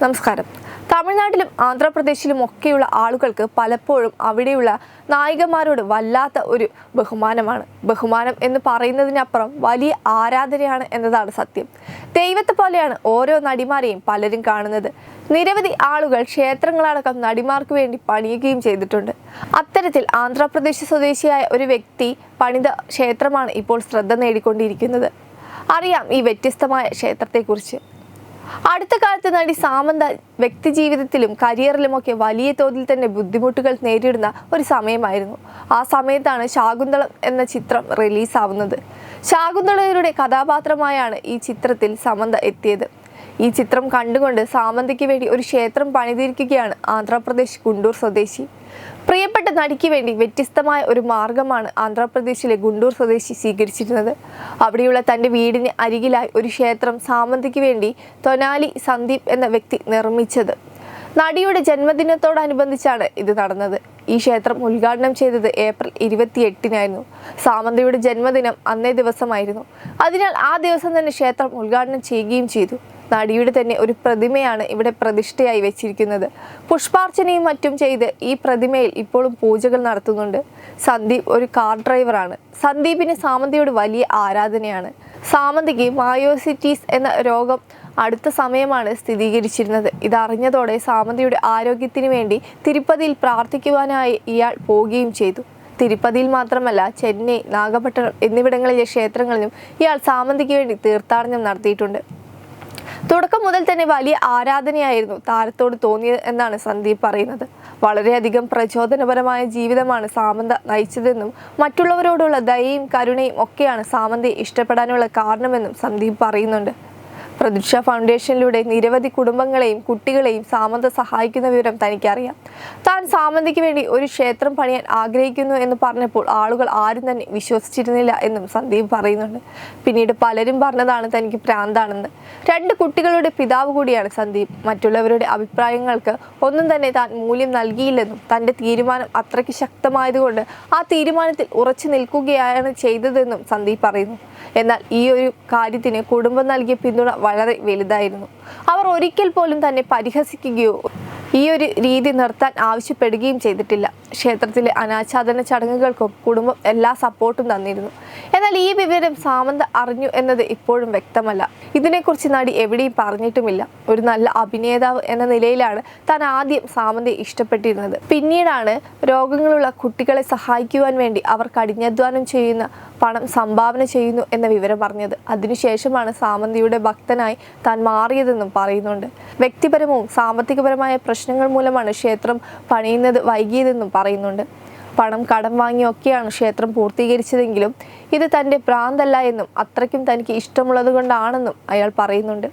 നമസ്കാരം. തമിഴ്നാട്ടിലും ആന്ധ്രാപ്രദേശിലും ഒക്കെയുള്ള ആളുകൾക്ക് പലപ്പോഴും അവിടെയുള്ള നായികമാരോട് വല്ലാത്ത ഒരു ബഹുമാനമാണ്. ബഹുമാനം എന്ന് പറയുന്നതിനപ്പുറം വലിയ ആരാധനയാണ് എന്നതാണ് സത്യം. ദൈവത്തെ പോലെയാണ് ഓരോ നടിമാരെയും പലരും കാണുന്നത്. നിരവധി ആളുകൾ ക്ഷേത്രങ്ങളടക്കം നടിമാർക്ക് വേണ്ടി പണിയുകയും ചെയ്തിട്ടുണ്ട്. അത്തരത്തിൽ ആന്ധ്രാപ്രദേശ് സ്വദേശിയായ ഒരു വ്യക്തി പണിത ക്ഷേത്രമാണ് ഇപ്പോൾ ശ്രദ്ധ നേടിക്കൊണ്ടിരിക്കുന്നത്. അറിയാം ഈ വ്യത്യസ്തമായ ക്ഷേത്രത്തെക്കുറിച്ച്. അടുത്ത കാലത്ത് നടി സാമന്ത വ്യക്തി ജീവിതത്തിലും കരിയറിലുമൊക്കെ വലിയ തോതിൽ തന്നെ ബുദ്ധിമുട്ടുകൾ നേരിടുന്ന ഒരു സമയമായിരുന്നു. ആ സമയത്താണ് ശാകുന്തളം എന്ന ചിത്രം റിലീസാവുന്നത്. ശാകുന്തളയുടെ കഥാപാത്രമായാണ് ഈ ചിത്രത്തിൽ സമന്ത എത്തിയത്. ഈ ചിത്രം കണ്ടുകൊണ്ട് സാമന്തയ്ക്ക് വേണ്ടി ഒരു ക്ഷേത്രം പണിതിരിക്കുകയാണ് ആന്ധ്രാപ്രദേശ് ഗുണ്ടൂർ സ്വദേശി. പ്രിയപ്പെട്ട നടിക്ക് വേണ്ടി വ്യത്യസ്തമായ ഒരു മാർഗമാണ് ആന്ധ്രാപ്രദേശിലെ ഗുണ്ടൂർ സ്വദേശി സ്വീകരിച്ചിരുന്നത്. അവിടെയുള്ള തന്റെ വീടിന് അരികിലായി ഒരു ക്ഷേത്രം സാമന്തയ്ക്ക് വേണ്ടി തൊനാലി സന്ദീപ് എന്ന വ്യക്തി നിർമ്മിച്ചത്. നടിയുടെ ജന്മദിനത്തോടനുബന്ധിച്ചാണ് ഇത് നടന്നത്. ഈ ക്ഷേത്രം ഉദ്ഘാടനം ചെയ്തത് ഏപ്രിൽ ഇരുപത്തി എട്ടിനായിരുന്നു സാമന്തയുടെ ജന്മദിനം അന്നേ ദിവസമായിരുന്നു. അതിനാൽ ആ ദിവസം തന്നെ ക്ഷേത്രം ഉദ്ഘാടനം ചെയ്യുകയും ചെയ്തു. നടിയുടെ തന്നെ ഒരു പ്രതിമയാണ് ഇവിടെ പ്രതിഷ്ഠയായി വെച്ചിരിക്കുന്നത്. പുഷ്പാർച്ചനയും മറ്റും ചെയ്ത് ഈ പ്രതിമയിൽ ഇപ്പോഴും പൂജകൾ നടത്തുന്നുണ്ട്. സന്ദീപ് ഒരു കാർ ഡ്രൈവറാണ്. സന്ദീപിന് സാമന്തിയോട് വലിയ ആരാധനയാണ്. സാമന്തിക്ക് മായോസിറ്റീസ് എന്ന രോഗം അടുത്ത സമയമാണ് സ്ഥിരീകരിച്ചിരുന്നത്. ഇതറിഞ്ഞതോടെ സാമന്തിയുടെ ആരോഗ്യത്തിന് വേണ്ടി തിരുപ്പതിയിൽ പ്രാർത്ഥിക്കുവാനായി ഇയാൾ പോവുകയും ചെയ്തു. തിരുപ്പതിയിൽ മാത്രമല്ല ചെന്നൈ നാഗപട്ടണം എന്നിവിടങ്ങളിലെ ക്ഷേത്രങ്ങളിലും ഇയാൾ സാമന്തിക്ക് വേണ്ടി തീർത്ഥാടനം നടത്തിയിട്ടുണ്ട്. തുടക്കം മുതൽ തന്നെ വലിയ ആരാധനയായിരുന്നു താരത്തോട് തോന്നിയത് എന്നാണ് സന്ദീപ് പറയുന്നത്. വളരെയധികം പ്രചോദനപരമായ ജീവിതമാണ് സാമന്ത നയിച്ചതെന്നും മറ്റുള്ളവരോടുള്ള ദയയും കരുണയും ഒക്കെയാണ് സാമന്തയെ ഇഷ്ടപ്പെടാനുള്ള കാരണമെന്നും സന്ദീപ് പറയുന്നുണ്ട്. പ്രതീക്ഷ ഫൗണ്ടേഷനിലൂടെ നിരവധി കുടുംബങ്ങളെയും കുട്ടികളെയും സാമന്ത സഹായിക്കുന്ന വിവരം തനിക്കറിയാം. താൻ സാമന്തയ്ക്ക് വേണ്ടി ഒരു ക്ഷേത്രം പണിയാൻ ആഗ്രഹിക്കുന്നു എന്ന് പറഞ്ഞപ്പോൾ ആളുകൾ ആരും തന്നെ വിശ്വസിച്ചിരുന്നില്ല എന്നും സന്ദീപ് പറയുന്നുണ്ട്. പിന്നീട് പലരും പറഞ്ഞതാണ് തനിക്ക് പ്രാന്താണെന്ന്. രണ്ട് കുട്ടികളുടെ പിതാവ് കൂടിയാണ് സന്ദീപ്. മറ്റുള്ളവരുടെ അഭിപ്രായങ്ങൾക്ക് ഒന്നും തന്നെ താൻ മൂല്യം നൽകിയില്ലെന്നും തന്റെ തീരുമാനം അത്രയ്ക്ക് ശക്തമായതുകൊണ്ട് ആ തീരുമാനത്തിൽ ഉറച്ചു നിൽക്കുകയാണ് ചെയ്തതെന്നും സന്ദീപ് പറയുന്നു. എന്നാൽ ഈ ഒരു കാര്യത്തിന് കുടുംബം നൽകിയ പിന്തുണ വളരെ വലുതായിരുന്നു. അവർ ഒരിക്കൽ പോലും തന്നെ പരിഹസിക്കുകയോ ഈ ഒരു രീതി നിർത്താൻ ആവശ്യപ്പെടുകയും ചെയ്തിട്ടില്ല. ക്ഷേത്രത്തിലെ അനാച്ഛാദന ചടങ്ങുകൾക്കും കുടുംബം എല്ലാ സപ്പോർട്ടും തന്നിരുന്നു. എന്നാൽ ഈ വിവരം സാമന്ത അറിഞ്ഞു എന്നത് ഇപ്പോഴും വ്യക്തമല്ല. ഇതിനെക്കുറിച്ച് നടി എവിടെയും പറഞ്ഞിട്ടുമില്ല. ഒരു നല്ല അഭിനേതാവ് എന്ന നിലയിലാണ് താൻ ആദ്യം സാമന്തയെ ഇഷ്ടപ്പെട്ടിരുന്നത്. പിന്നീടാണ് രോഗങ്ങളുള്ള കുട്ടികളെ സഹായിക്കുവാൻ വേണ്ടി അവർ കഠിനാധ്വാനം ചെയ്യുന്ന പണം സംഭാവന ചെയ്യുന്നു എന്ന വിവരം പറഞ്ഞത് അതിനുശേഷമാണ് സാമന്തിയുടെ ഭക്തനായി താൻ മാറിയതെന്നും പറയുന്നുണ്ട്. വ്യക്തിപരവും സാമ്പത്തികപരമായ പ്രശ്നങ്ങൾ മൂലമാണ് ക്ഷേത്രം പണിയുന്നത് വൈകിയതെന്നും പറയുന്നുണ്ട്. പണം കടം വാങ്ങിയൊക്കെയാണ് ക്ഷേത്രം പൂർത്തീകരിച്ചതെങ്കിലും ഇത് തന്റെ ഭ്രാന്തല്ല എന്നും അത്രയ്ക്കും തനിക്ക് ഇഷ്ടമുള്ളത് കൊണ്ടാണെന്നും അയാൾ പറയുന്നുണ്ട്.